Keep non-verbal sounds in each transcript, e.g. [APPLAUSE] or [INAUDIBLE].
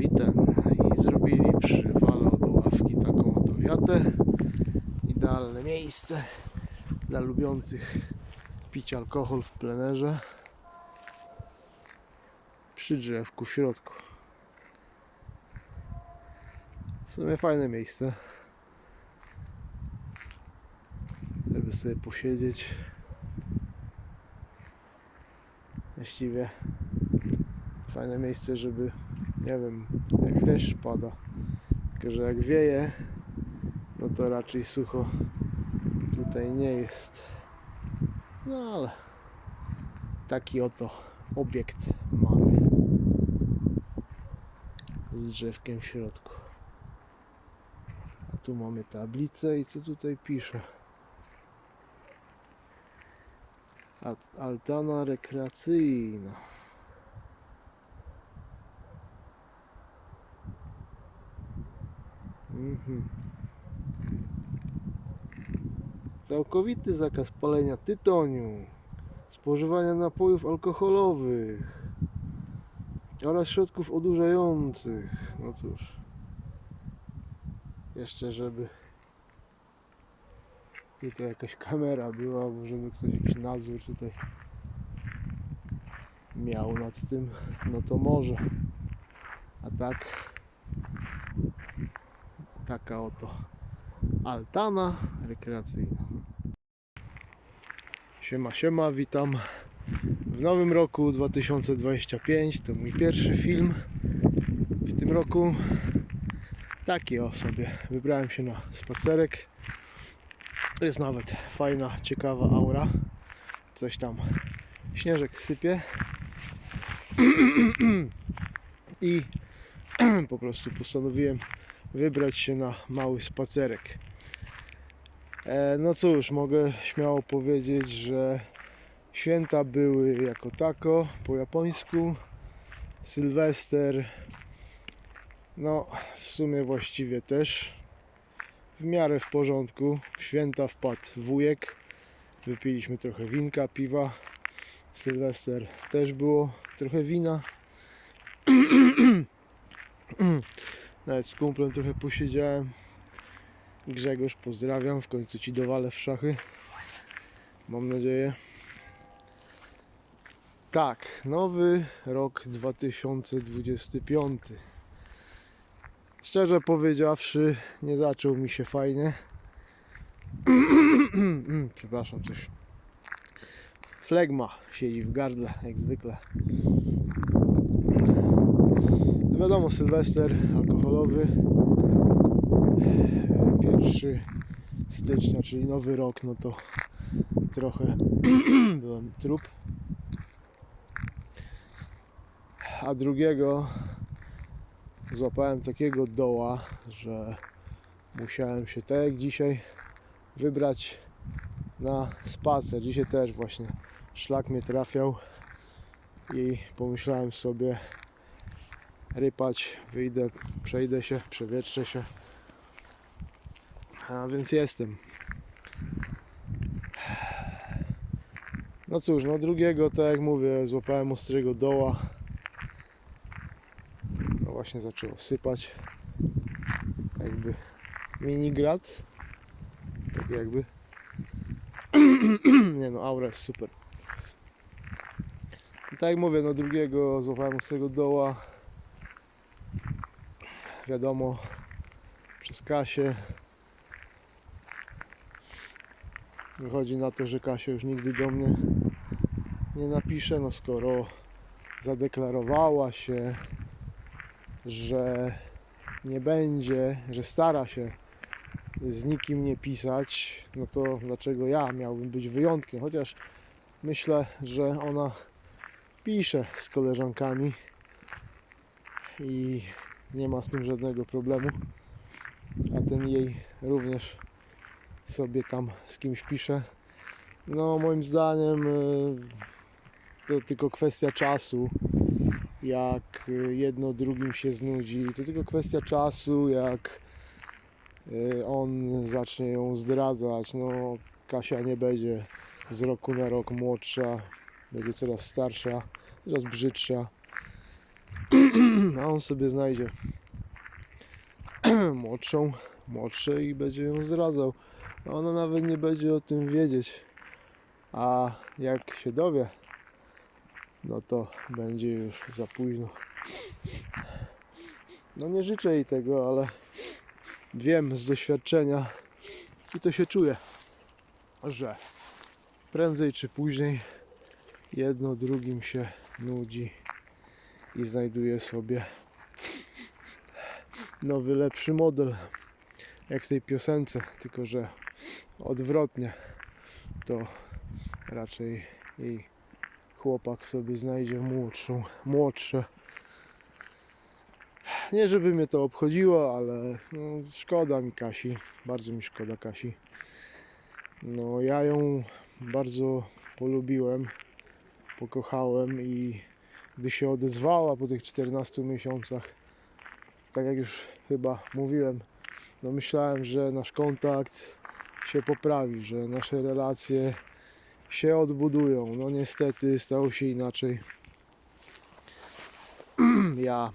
i ten. I zrobili przy wale do ławki taką oto wiatę. Idealne miejsce dla lubiących pić alkohol w plenerze. Przy drzewku w środku. W sumie fajne miejsce. Żeby sobie posiedzieć. Właściwie fajne miejsce, żeby nie wiem, jak deszcz pada. Tylko, że jak wieje, no to raczej sucho tutaj nie jest. No ale taki oto obiekt mamy z drzewkiem w środku. A tu mamy tablicę i co tutaj pisze? Altana rekreacyjna. Całkowity zakaz palenia tytoniu, spożywania napojów alkoholowych oraz środków odurzających. No cóż, jeszcze żeby tutaj jakaś kamera była, bo żeby ktoś jakiś nadzór tutaj miał nad tym, no to może. A tak, taka oto altana rekreacyjna. Siema, siema, witam w nowym roku 2025. To mój pierwszy film w tym roku. Taki o sobie. Wybrałem się na spacerek. Jest nawet fajna, ciekawa aura. Coś tam śnieżek sypie. [CLEARS THROAT] I [CLEARS THROAT] po prostu postanowiłem wybrać się na mały spacerek. E, no cóż, mogę śmiało powiedzieć, że święta były jako tako po japońsku. Sylwester, no w sumie właściwie też w miarę w porządku. W święta wpadł wujek. Wypiliśmy trochę winka, piwa. Sylwester też było trochę wina. [CLEARS THROAT] Nawet z kumplem trochę posiedziałem. Grzegorz, pozdrawiam. W końcu ci dowalę w szachy. Mam nadzieję. Tak, nowy rok 2025. Szczerze powiedziawszy, nie zaczął mi się fajnie. [CLEARS THROAT] Przepraszam, coś. Flegma siedzi w gardle, jak zwykle. Wiadomo, Sylwester alkoholowy. Pierwszy stycznia, czyli nowy rok, no to trochę [CLEARS THROAT] byłem trup. A drugiego złapałem takiego doła, że musiałem się tak jak dzisiaj wybrać na spacer. Dzisiaj też właśnie szlak mnie trafiał i pomyślałem sobie rypać, wyjdę, przejdę się, przewietrzę się. A więc jestem. No cóż, no drugiego, tak jak mówię, złapałem ostrego doła. No właśnie zaczęło sypać. Jakby minigrad. Tak jakby. [CLEARS THROAT] Nie no, aura jest super. I tak jak mówię, no drugiego złapałem ostrego doła. Wiadomo, przez Kasię. Wychodzi na to, że Kasia już nigdy do mnie nie napisze, no skoro zadeklarowała się, że nie będzie, że stara się z nikim nie pisać, no to dlaczego ja miałbym być wyjątkiem? Chociaż myślę, że ona pisze z koleżankami i nie ma z tym żadnego problemu, a ten jej również sobie tam z kimś pisze. No moim zdaniem y, to tylko kwestia czasu. Jak y, jedno drugim się znudzi, to tylko kwestia czasu, jak y, on zacznie ją zdradzać. No Kasia nie będzie z roku na rok młodsza, będzie coraz starsza, coraz brzydsza. A on sobie znajdzie [CLEARS THROAT] młodszą, młodsze i będzie ją zdradzał. Ona nawet nie będzie o tym wiedzieć. A jak się dowie, no to będzie już za późno. No nie życzę jej tego, ale wiem z doświadczenia i to się czuje, że prędzej czy później jedno drugim się nudzi i znajduje sobie nowy, lepszy model, jak w tej piosence, tylko że odwrotnie, to raczej jej chłopak sobie znajdzie młodszą, młodsze. Nie żeby mnie to obchodziło, ale no, szkoda mi Kasi, bardzo mi szkoda Kasi. No ja ją bardzo polubiłem, pokochałem i gdy się odezwała po tych 14 miesiącach, tak jak już chyba mówiłem, no myślałem, że nasz kontakt się poprawi, że nasze relacje się odbudują. No niestety stało się inaczej. [CLEARS THROAT] Ja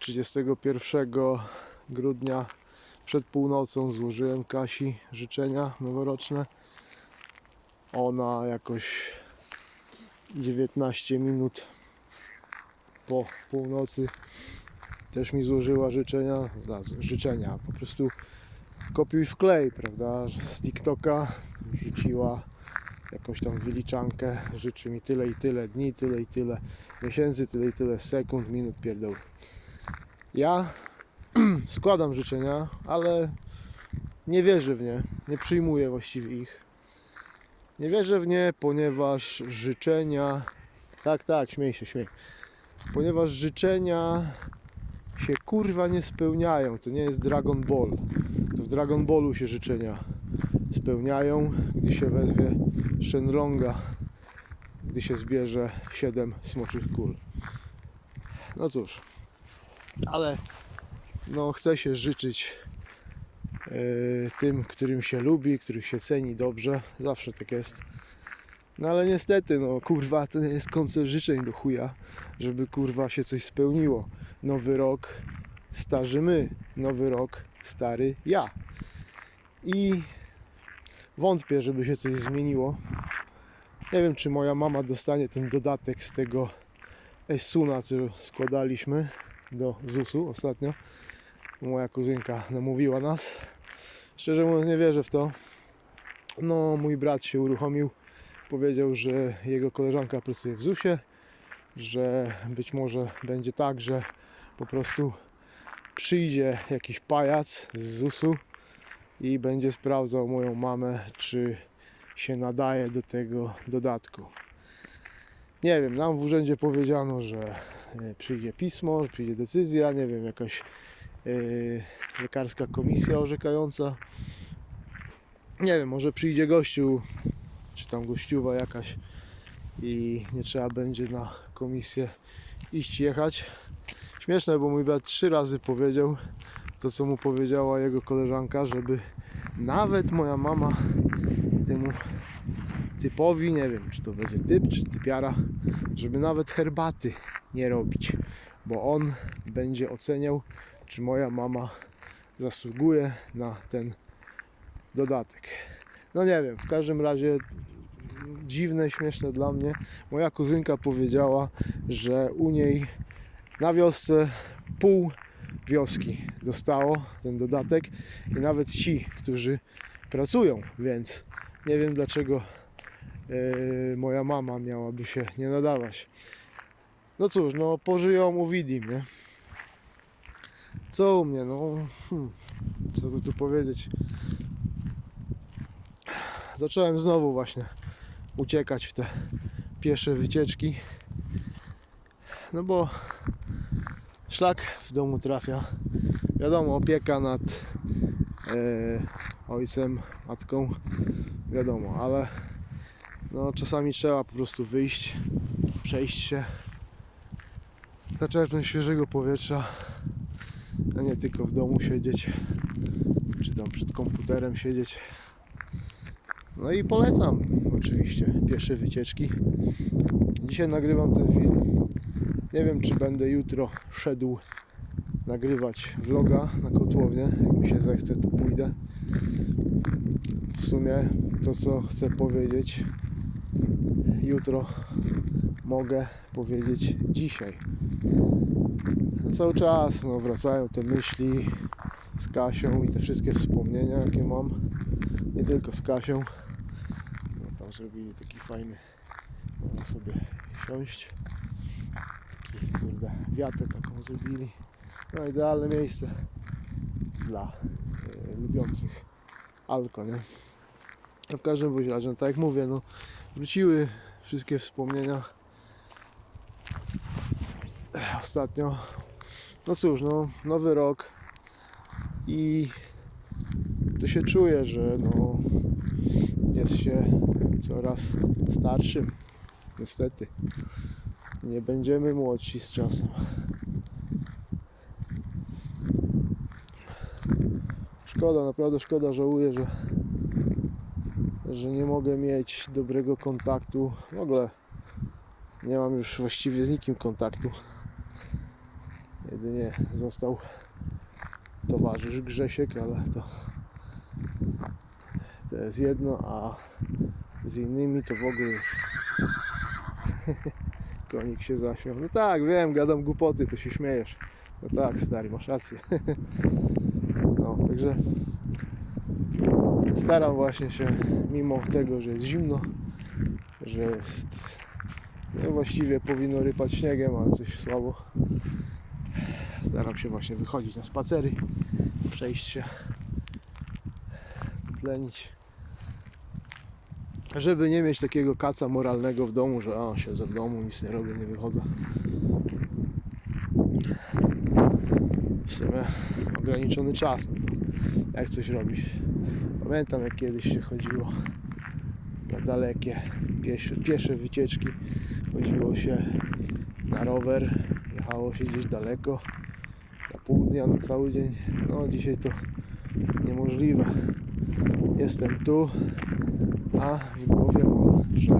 31 grudnia przed północą złożyłem Kasi życzenia noworoczne. Ona jakoś 19 minut po północy też mi złożyła życzenia, da, życzenia, po prostu kopiuj w klej, prawda, z TikToka wrzuciła jakąś tam wyliczankę, życzy mi tyle i tyle dni, tyle i tyle miesięcy, tyle i tyle sekund, minut, pierdoł. Ja [CLEARS THROAT] składam życzenia, ale nie wierzę w nie, nie przyjmuję właściwie ich. Nie wierzę w nie, ponieważ życzenia. Tak, tak, śmiej się, śmiej. Ponieważ życzenia się kurwa nie spełniają. To nie jest Dragon Ball. To w Dragon Ballu się życzenia spełniają, gdy się wezwie Shenronga, gdy się zbierze 7 smoczych kul. No cóż, ale no chcę się życzyć tym, którym się lubi, których się ceni dobrze. Zawsze tak jest. No ale niestety, no kurwa, to nie jest koncert życzeń do chuja, żeby kurwa się coś spełniło. Nowy rok, starzy my. Nowy rok, stary ja. I wątpię, żeby się coś zmieniło. Nie wiem, czy moja mama dostanie ten dodatek z tego Esuna, co składaliśmy do ZUS-u ostatnio. Moja kuzynka namówiła nas. Szczerze mówiąc, nie wierzę w to. No, mój brat się uruchomił. Powiedział, że jego koleżanka pracuje w ZUS-ie, że być może będzie tak, że po prostu przyjdzie jakiś pajac z ZUS-u i będzie sprawdzał moją mamę, czy się nadaje do tego dodatku. Nie wiem, nam w urzędzie powiedziano, że e, przyjdzie pismo, przyjdzie decyzja, nie wiem, jakaś lekarska komisja orzekająca. Nie wiem, może przyjdzie gościu, czy tam gościuwa jakaś i nie trzeba będzie na komisję iść, jechać. Śmieszne, bo mój brat trzy razy powiedział to, co mu powiedziała jego koleżanka, żeby nawet moja mama temu typowi, nie wiem, czy to będzie typ, czy typiara, żeby nawet herbaty nie robić, bo on będzie oceniał, czy moja mama zasługuje na ten dodatek. No nie wiem, w każdym razie dziwne, śmieszne dla mnie. Moja kuzynka powiedziała, że u niej na wiosce pół wioski dostało ten dodatek i nawet ci, którzy pracują, więc nie wiem dlaczego e, moja mama miałaby się nie nadawać. No cóż, no pożyją uwidi mnie. Co u mnie, no hmm, co by tu powiedzieć. Zacząłem znowu właśnie uciekać w te piesze wycieczki. No bo szlak w domu trafia. Wiadomo, opieka nad e, ojcem, matką, wiadomo, ale no, czasami trzeba po prostu wyjść, przejść się, zaczerpnąć świeżego powietrza, a nie tylko w domu siedzieć, czy tam przed komputerem siedzieć. No i polecam oczywiście piesze wycieczki. Dzisiaj nagrywam ten film Nie wiem, czy będę jutro szedł nagrywać vloga na kotłownię. Jak mi się zechce, to pójdę. W sumie to, co chcę powiedzieć, jutro mogę powiedzieć dzisiaj. Cały czas no, wracają te myśli z Kasią i te wszystkie wspomnienia, jakie mam. Nie tylko z Kasią. No, tam zrobili taki fajny, można sobie siąść. Taki kurde, wiatę taką zrobili. No idealne miejsce dla e, lubiących alko, nie? No w każdym razie, no tak jak mówię, no wróciły wszystkie wspomnienia ostatnio. No cóż, no nowy rok i to się czuje, że no jest się coraz starszym. Niestety. Nie będziemy młodsi z czasem. Szkoda, naprawdę szkoda, żałuję, że, że nie mogę mieć dobrego kontaktu. W ogóle nie mam już właściwie z nikim kontaktu. Jedynie został towarzysz Grzesiek, ale to, to jest jedno, a z innymi to w ogóle [LAUGHS] konik się zaśmiał. No tak, wiem, gadam głupoty, to się śmiejesz. No tak, stary, masz rację. [LAUGHS] No, także staram właśnie się, mimo tego, że jest zimno, że jest no właściwie powinno rypać śniegiem, ale coś słabo. Staram się właśnie wychodzić na spacery, przejść się, tlenić. Żeby nie mieć takiego kaca moralnego w domu, że a, siedzę w domu, nic nie robię, nie wychodzę. W sumie ograniczony czas, no to jak coś robić. Pamiętam jak kiedyś się chodziło na dalekie piesze, piesze wycieczki. Chodziło się na rower, jechało się gdzieś daleko, pół dnia, na cały dzień. No dzisiaj to niemożliwe. Jestem tu, a w głowie mam, że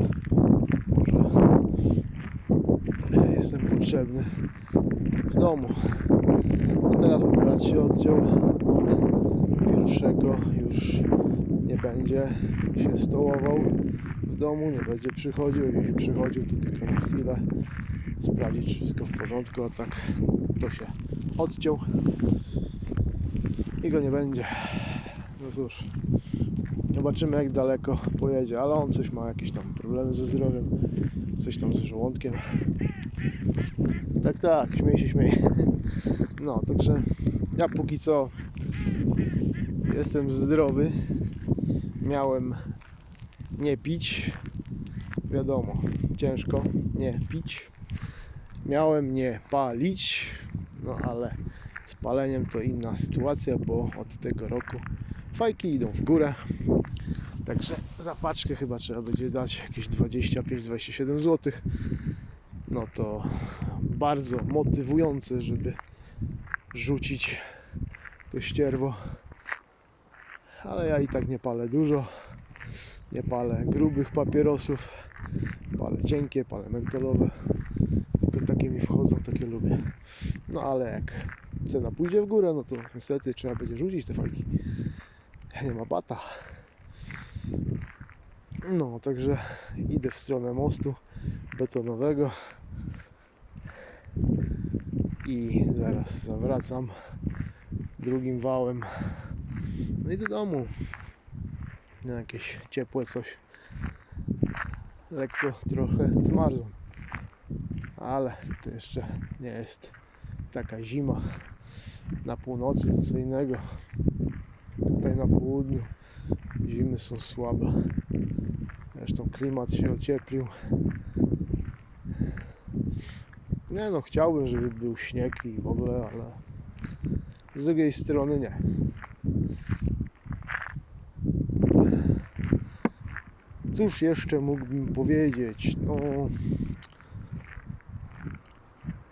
może jestem potrzebny w domu. No teraz mój się odciął od pierwszego już nie będzie się stołował w domu, nie będzie przychodził, jeśli przychodził to tylko na chwilę sprawdzić wszystko w porządku, a tak to się odciął i go nie będzie. No cóż, zobaczymy jak daleko pojedzie, ale on coś ma jakieś tam problemy ze zdrowiem, coś tam z żołądkiem. Tak, tak, śmieje się, śmieje. [LAUGHS] No, także ja póki co jestem zdrowy. Miałem nie pić. Wiadomo, ciężko nie pić. Miałem nie palić, no ale z paleniem to inna sytuacja, bo od tego roku fajki idą w górę. Także za paczkę chyba trzeba będzie dać jakieś 25-27 zł. No to bardzo motywujące, żeby rzucić to ścierwo. Ale ja i tak nie palę dużo. Nie palę grubych papierosów. Palę cienkie, palę mentolowe. Tylko takie mi wchodzą, takie lubię. No ale jak cena pójdzie w górę, no to niestety trzeba będzie rzucić te fajki. Nie ma bata. No, także idę w stronę mostu betonowego i zaraz zawracam drugim wałem. No i do domu. Na jakieś ciepłe coś. Lekko trochę zmarzłem. Ale to jeszcze nie jest taka zima. Na północy co innego. Tutaj na południu zimy są słabe. Zresztą klimat się ocieplił. Nie no, chciałbym, żeby był śnieg i w ogóle, ale z drugiej strony nie. Cóż jeszcze mógłbym powiedzieć? No,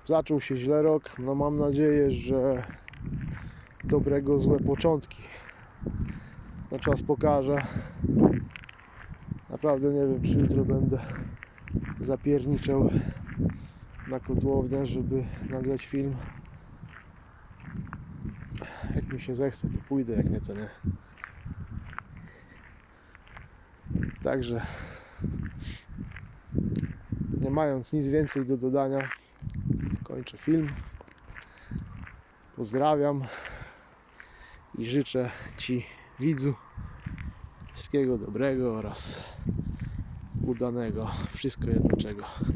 zaczął się źle rok. No mam nadzieję, że dobrego złe początki. No czas pokaże. Naprawdę nie wiem, czy jutro będę zapierniczał na kotłownię, żeby nagrać film. Jak mi się zechce, to pójdę, jak nie, to nie. Także nie mając nic więcej do dodania, kończę film. Pozdrawiam i życzę Ci, widzu, wszystkiego dobrego oraz udanego. Wszystko jedno czego. Nara.